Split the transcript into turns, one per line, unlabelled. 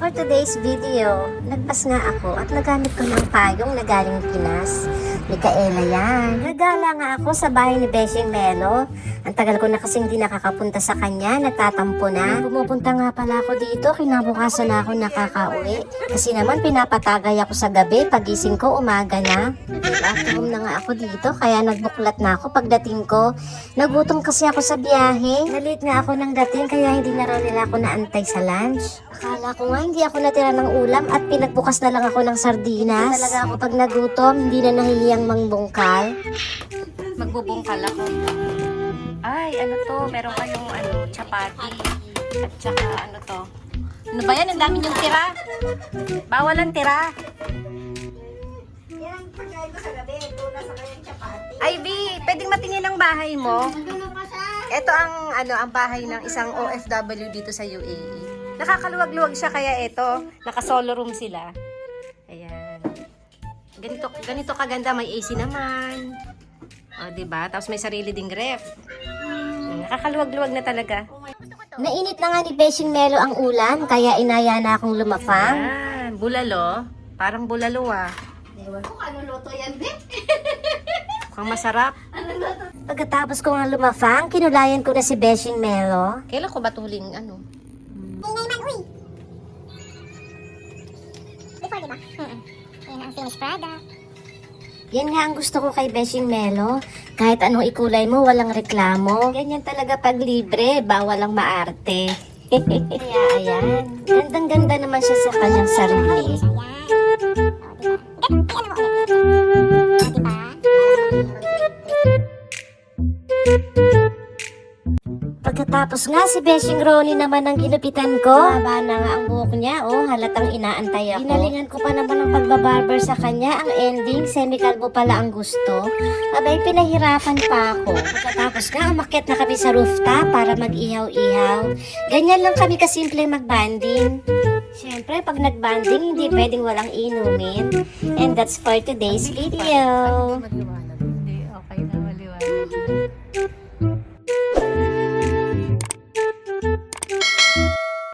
For today's video, nagpas nga ako at nagamit ko ng payong na galing Pinas. Mikaela yan. Nagala nga ako sa bahay ni Beshing Melo. Ang tagal ko na kasing di nakakapunta sa kanya, nagtatampo na. Pumupunta nga pala ako dito, kinabukasan na ako nakakauwi. Kasi naman pinapatagay ako sa gabi, pagising ko umaga na. At home na nga ako dito, kaya nagbuklat na ako pagdating ko. Nagutom kasi ako sa biyahe. Nalit nga ako ng dating, kaya hindi na raw nila ako naantay sa lunch. Akala ko nga hindi ako natira ng ulam at pinagbukas na lang ako ng sardinas. Hindi talaga ako pag nagutom, hindi na nahihiyang mangbungkal.
Magbubungkal ako. Ay, ano to? Meron kayong ano, chapati. At saka ano to? Ano ba yan? Ang dami yung tira. Bawal ang tira.
Yan ang pagkain ko sa gabi, tuna sa kanyang chapati.
Ivy, pwedeng matingin ang bahay mo? Ito ang ano ang bahay ng isang OFW dito sa UAE. Nakakaluwag-luwag siya kaya ito, naka-solo room sila. Ayan. Ganito ganito kaganda, may AC naman. O, di ba? Tapos may sarili ding ref. Nakakaluwag-luwag na talaga.
Nainit na nga ni Beshing Melo ang ulam, kaya inaya na akong lumafang.
Ayan, bulalo. Parang bulalo ah.
ano luto yan, Be?
Mukhang masarap.
Pagkatapos ko nga lumafang, kinulayan ko na si Beshing Melo.
Kailan ko ba tuling ano?
Before, di ba? Mm Yan ang finished product.
Yan nga ang gusto ko kay Beshing Melo. Kahit anong ikulay mo, walang reklamo. Ganyan talaga pag libre, bawal ang maarte. Kaya ayan, gandang-ganda naman siya sa kanyang sarili.
Ayan. O,
Pagkatapos nga si Beshing Ronnie naman ang ginupitan ko. Haba na nga ang buhok niya, oh, halatang inaantay ako. Ginalingan ko pa naman ang pagbabarber sa kanya. Ang ending, semi-kalbo pala ang gusto. Abay, pinahirapan pa ako. Pagkatapos nga, umakyat na kami sa rooftop para mag-ihaw-ihaw. Ganyan lang kami kasimple mag-banding. Siyempre, pag nag-banding, hindi pwedeng walang inumin. And that's for today's video.